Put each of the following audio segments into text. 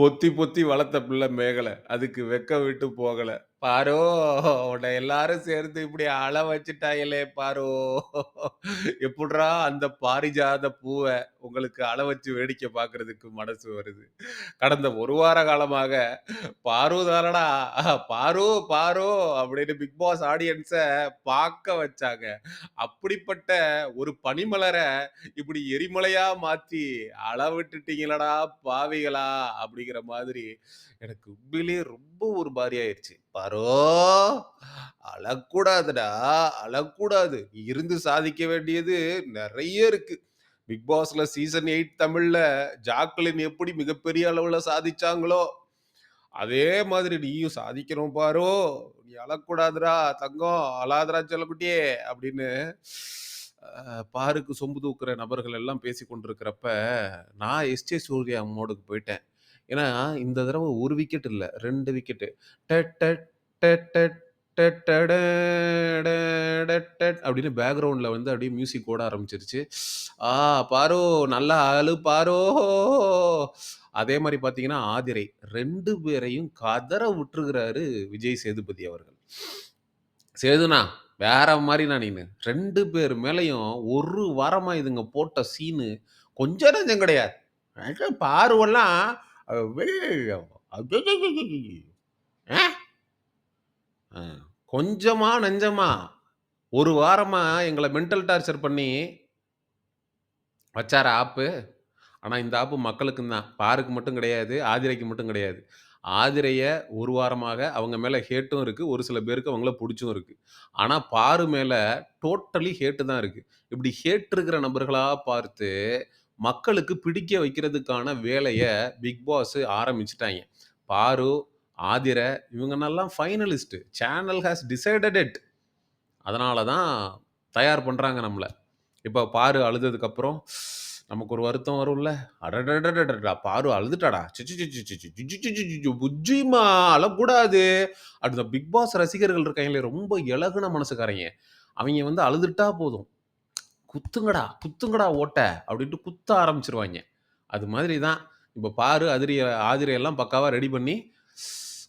பொத்தி பொத்தி வளர்த்த பிள்ளை மேகலை. அதுக்கு வெக்க விட்டு போகலை. பாரோ! உன்ன எல்லாரும் சேர்ந்து இப்படி அழ வச்சுட்டாங்களே பாரோ! எப்புட்றா அந்த பாரிஜாத பூவ உங்களுக்கு அழ வச்சு வேடிக்கை பார்க்கறதுக்கு மனசு வருது. கடந்த 1 வார காலமாக பாரு தானடா, பாரு, பாரு அப்படின்னு பிக் பாஸ் ஆடியன்ஸ பார்க்க வச்சாங்க. அப்படிப்பட்ட ஒரு பனிமலர இப்படி எரிமலையா மாத்தி அழ விட்டுட்டீங்களடா பாவிகளா! அப்படிங்கிற மாதிரி எனக்கு உண்மையிலேயே ரொம்ப ஒரு மாரி ஆயிருச்சு. பாரோ! அழக்கூடாதுடா, அழக்கூடாது. இருந்து சாதிக்க வேண்டியது நிறைய இருக்கு. பிக் பாஸ்ல சீசன் எயிட் தமிழ்ல ஜாக்லின் எப்படி மிகப்பெரிய அளவுல சாதிச்சாங்களோ, அதே மாதிரி நீயும் சாதிக்கணும் பாரோ! நீ அழக்கூடாதுடா தங்கம், அழாதடா செல்லக்குட்டியே அப்படின்னு பாருக்கு சொம்பு தூக்குற நபர்கள் எல்லாம் பேசி கொண்டிருக்கிறப்ப, நான் எஸ்டே சூர்யா மோடுக்கு போயிட்டேன். ஏன்னா, இந்த தடவை ஒரு விக்கெட் இல்லை ரெண்டு விக்கெட்டு. டட் டட் அப்படின்னு பேக்ரவுண்டில் வந்து அப்படியே மியூசிக் ஓட ஆரம்பிச்சிருச்சு ஆ பாரோ நல்லா அழு பாரோ! அதே மாதிரி பார்த்தீங்கன்னா, ஆதிரை ரெண்டு பேரையும் கதற விட்டுருக்கிறாரு விஜய் சேதுபதி அவர்கள். சேதுண்ணா, வேற மாரிண்ணா நீனு. ரெண்டு பேர் மேலேயும் ஒரு வாரமாக இதுங்க போட்ட சீனு கொஞ்சம் நஞ்சம் கிடையாது. பார்வெல்லாம் பாருவெல்லாம் ஆ அ கொஞ்சமா நஞ்சமா 1 வாரமா எங்கள மென்டல் டார்ச்சர் பண்ணி வச்சார ஆப்பு? ஆனா இந்த ஆப்பு மக்களுக்கும் தான். பாருக்கு மட்டும் கிடையாது. ஆதிரைக்கு மட்டும் கிடையாது. ஆதிரைய 1 வாரமாக அவங்க மேல ஹேட்டும் இருக்கு. ஒரு சில பேருக்கு அவங்கள புடிச்சும் இருக்கு. ஆனா பாரு மேல டோட்டலி ஹேட் தான் இருக்கு. இப்படி ஹேட் இருக்கிற நபர்களா பார்த்து, மக்களுக்கு பிடிக்க வைக்கிறதுக்கான வேலைய பிக் பாஸ் ஆரம்பிச்சுட்டாய்ங்க. பாரு, Aadhira இவங்கனெல்லாம் finalist channel has decided it அதனால தான் தயார் பண்ணுறாங்க நம்மளை. இப்போ பாரு அழுததுக்கப்புறம் நமக்கு ஒரு வருத்தம் வரும்ல. அடடடடடா பாரு அழுதுட்டாடா. சிச்சு புஜ்ஜிமா அழக்கூடாது. அடுத்த பிக் பாஸ் ரசிகர்கள் இருக்காங்களே ரொம்ப இலகுன மனசுக்காரங்க. அவங்க வந்து அழுதுட்டா போதும். குத்துங்கடா குத்துங்கடா ஓட்ட அப்படின்ட்டு குத்த ஆரம்பிச்சிருவாங்க. அது மாதிரி தான் இப்போ பாரு அதிரிய ஆதிரியெல்லாம் பக்காவாக ரெடி பண்ணி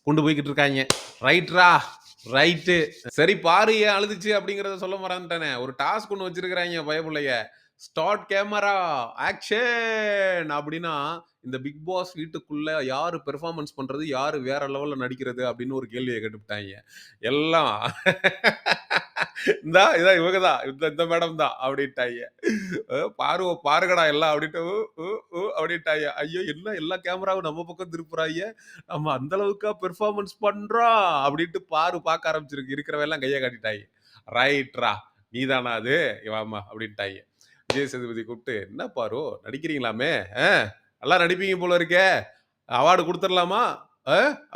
கொண்டு போய்கிட்டு இருக்காங்க. ரைட்ரா, ரைட்டு. சரி பாரு ஏன் அழுதுச்சு அப்படிங்கிறத சொல்ல மறந்துட்டேனே. ஒரு டாஸ்க் ஒன்று வச்சிருக்கிறாய்ங்க பயப்பிள்ளைய ஸ்டார்ட் கேமரா, ஆக்ஷன் அப்படின்னா, இந்த பிக் பாஸ் வீட்டுக்குள்ள யார் பெர்ஃபார்மன்ஸ் பண்ணுறது யார் வேற லெவலில் நடிக்கிறது அப்படின்னு ஒரு கேள்வியை கேட்டுவிட்டாங்க. எல்லாம். இந்தா இதான் இவங்க தான். இந்த இந்த மேடம் தான் அப்படின்ட்டாய்ங்க. பாரு பாருவ பாருங்கடா எல்லாம் அப்படின்ட்டு ஓ உ உ ஐயோ! என்ன எல்லா கேமராவும் நம்ம பக்கம் திருப்புறாய்ங்க. நம்ம அந்த அளவுக்கா பெர்ஃபார்மன்ஸ் பண்றோம் அப்படின்ட்டு பாரு பார்க்க ஆரம்பிச்சிருக்கு. இருக்கிறவன் எல்லாம் கையை காட்டிட்டாய்ங்க. ரைட்ரா, நீ தானா அது? வாம்மா அப்படின்ட்டாய விஜய் சேதுபதி கூப்பிட்டு, "என்ன பாரு நடிக்கிறீங்களாமே? நல்லா நடிப்பீங்க போல இருக்கே. அவார்டு கொடுத்துடலாமா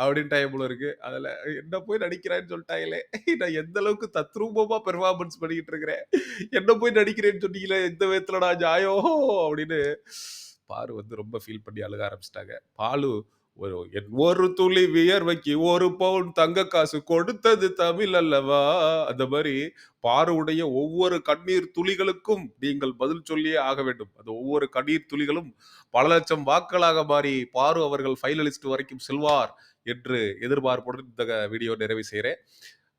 அப்படின்னு டைம் போல இருக்கு. அதுல என்ன போய் நடிக்கிறேன்னு சொல்லிட்டாங்களே. நான் எந்த அளவுக்கு தத்ரூபமா பெர்ஃபார்மன்ஸ் பண்ணிக்கிட்டு இருக்கிறேன். என்ன போய் நடிக்கிறேன்னு சொன்னீங்களே, இந்த விதத்துல நான் ஜாயோ அப்படின்னு பாரு வந்து ரொம்ப ஃபீல் பண்ணி அழுக ஆரம்பிச்சிட்டாங்க பாலு ஒரு என் ஒரு துளி வியர்வைக்கு ஒரு பவுன் தங்க காசு கொடுத்தது தமிழ் அல்லவா? அந்த மாதிரி பாருடைய ஒவ்வொரு கண்ணீர் துளிகளுக்கும் நீங்கள் பதில் சொல்லியே ஆக வேண்டும். அந்த ஒவ்வொரு கண்ணீர் துளிகளும் பல லட்சம் வாக்களாக மாறி பாரு அவர்கள் ஃபைனலிஸ்ட் வரைக்கும் செல்வார் என்று எதிர்பார்ப்புடன் இந்த வீடியோ நிறைவு செய்கிறேன்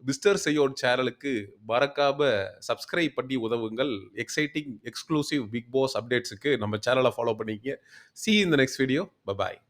மிஸ்டர் செய்யோன் சேனலுக்கு மறக்காம சப்ஸ்கிரைப் பண்ணி உதவுங்கள். எக்ஸைட்டிங், எக்ஸ்க்ளூசிவ் பிக் பாஸ் அப்டேட்ஸுக்கு நம்ம சேனலை ஃபாலோ பண்ணிக்கங்க. சி இந்த நெக்ஸ்ட் வீடியோ. பபாய் பாய்.